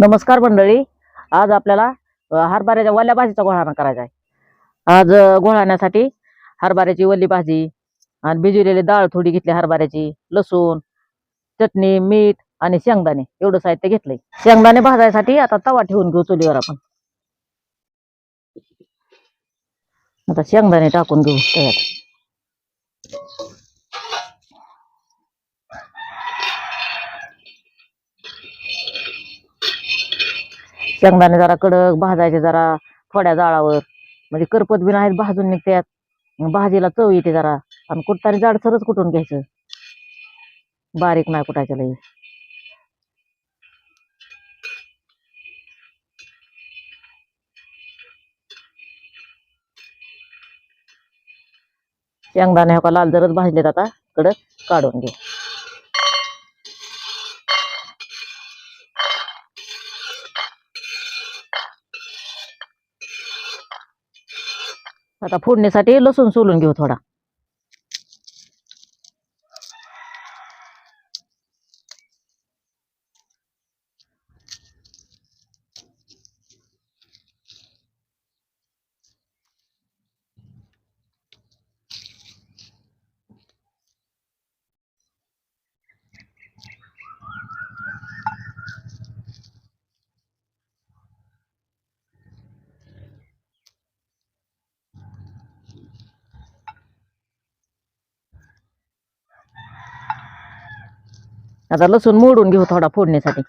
नमस्कार मंडळी. आज आपल्याला हरभऱ्याच्या वल्ल्या भाजीचा घोळाणा करायचा आहे. आज गोळाण्यासाठी घोळाण्यासाठी हरभऱ्याची वल्ली भाजी आणि भिजवलेली डाळ थोडी घेतली हरभऱ्याची लसूण चटणी मीठ आणि शेंगदाणे. एवढं साहित्य घेतलंय. शेंगदाणे भाजायसाठी आता तवा ठेवून घेऊ चुलीवर आपण. आता शेंगदाणे टाकून घेऊ त्याच्यात शेंगदाणे जरा कडक भाजायचे जरा थोड्या जाळावर. म्हणजे करपत बी आहेत भाजून निघतात भाजीला चव येते जरा. आणि कुठताना जाडसरच कुठून घ्यायचं? बारीक नाही कुटायचं लई. शेंगदाणे हो का लाल जरच भाजलेत आता. कडक काढून घे. आता फोडणीसाठी लसूण सोलून घेऊ थोडा. आता लसूण मोडून घेऊ थोडा फोडण्यासाठी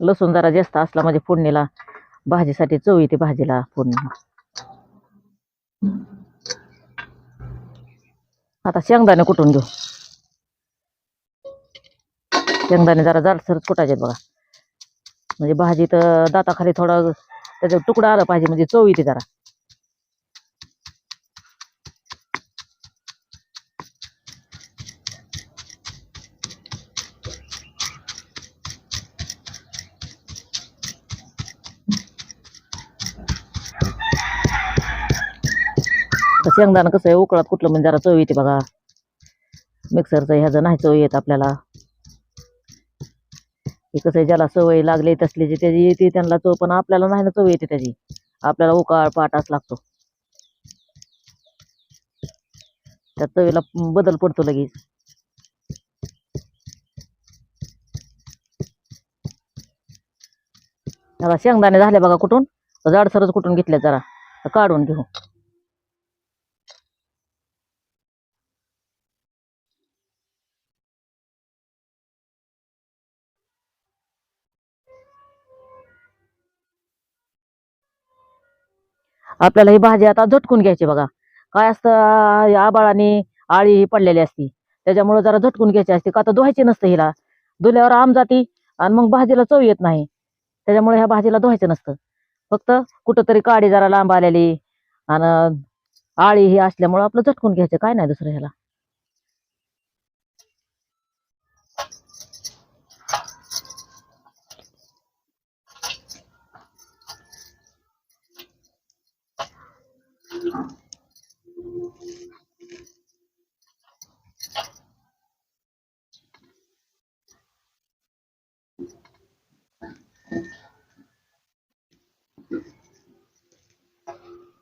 लसूण जरा जास्त असला म्हणजे फोडणीला भाजीसाठी चव येते भाजीला फोडणी आता शेंगदाणे कुटून घेऊ. शेंगदाणे जरा जाडसरच कुटायचे बघा. म्हणजे भाजी तर दाताखाली थोडा त्याचा तुकडा आला पाहिजे म्हणजे चव येते जरा. आता शेंगदाणा कसं आहे उकळात कुठलं म्हणजे जरा चव येते बघा. मिक्सरचं ह्याचं नाही चव येत आपल्याला. हे कसं आहे ज्याला सवय लागली तसली जी त्याची येते त्यांना चव पण आपल्याला नाही ना चव येते त्याची. आपल्याला उकाळ पाटाच लागतो. त्या चवीला बदल पडतो लगेच. आता शेंगदाणे झाले बघा कुठून? जाडसरच कुठून घेतले जरा. काढून घेऊ. आपल्याला ही भाजी आता झटकून घ्यायची बघा. काय असतं या आबाळाने आळी ही पडलेली असती. त्याच्यामुळे जरा झटकून घ्यायची असते. का तर धुवायची नसतं हिला. धुल्यावर आम जाती आणि मग भाजीला चव येत नाही. त्याच्यामुळे ह्या भाजीला धुवायचं नसतं. फक्त कुठंतरी काडी जरा लांब आलेली आणि आळी ही असल्यामुळं आपलं झटकून घ्यायचं. काय नाही दुसरं ह्याला.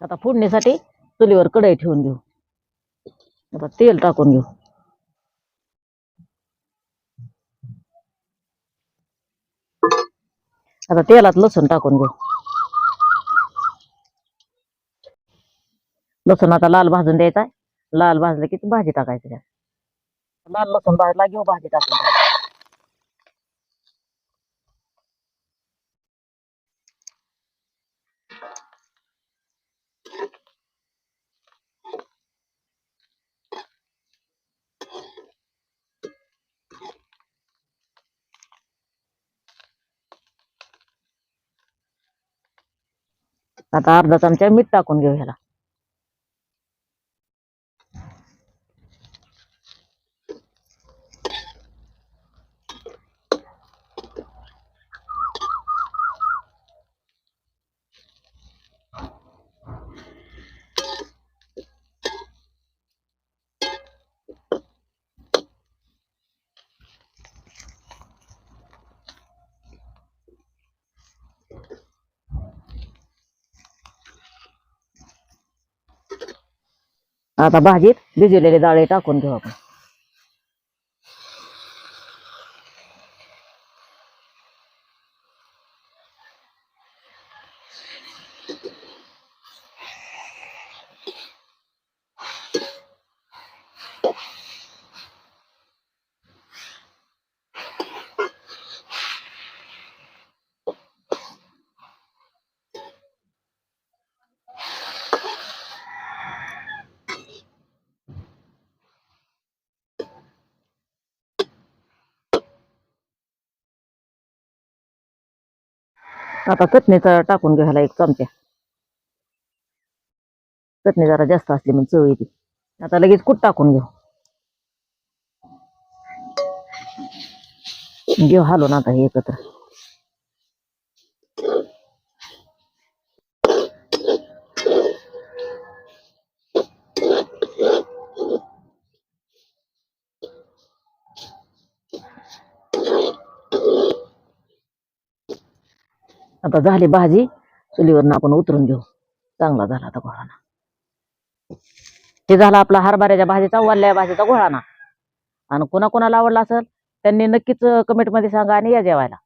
आता फोडणीसाठी चुलीवर कढई ठेवून घेऊ. आता तेल टाकून घेऊ. आता तेलात लसूण टाकून घेऊ. लसूण आता लाल भाजून द्यायचा लाल भाजलं की भाजी टाकायची लाल लसूण भाजला घेऊ भाजी टाकून द्यायची. आता अर्धा चमचा मीठ टाकून घेऊ ह्याला. आता भाजीत भिजवलेले डाळे टाकून घेऊ आपण. आता चटणीचा टाकून घ्यायला एक चमचा. चटणी जरा जास्त असली म्हणजे चव येते. आता लगेच कूट टाकून घेऊ. घेऊ हालून आता हे एकत्र. आता झाली भाजी चुलीवरनं आपण उतरून घेऊ. चांगला झाला आता घोळाना हे झाला आपला हरभऱ्याच्या भाजीचा वाल्या भाजीचा घोळाना आणि कोणाकोणाला आवडला असेल त्यांनी नक्कीच कमेंटमध्ये सांगा आणि या जेवायला.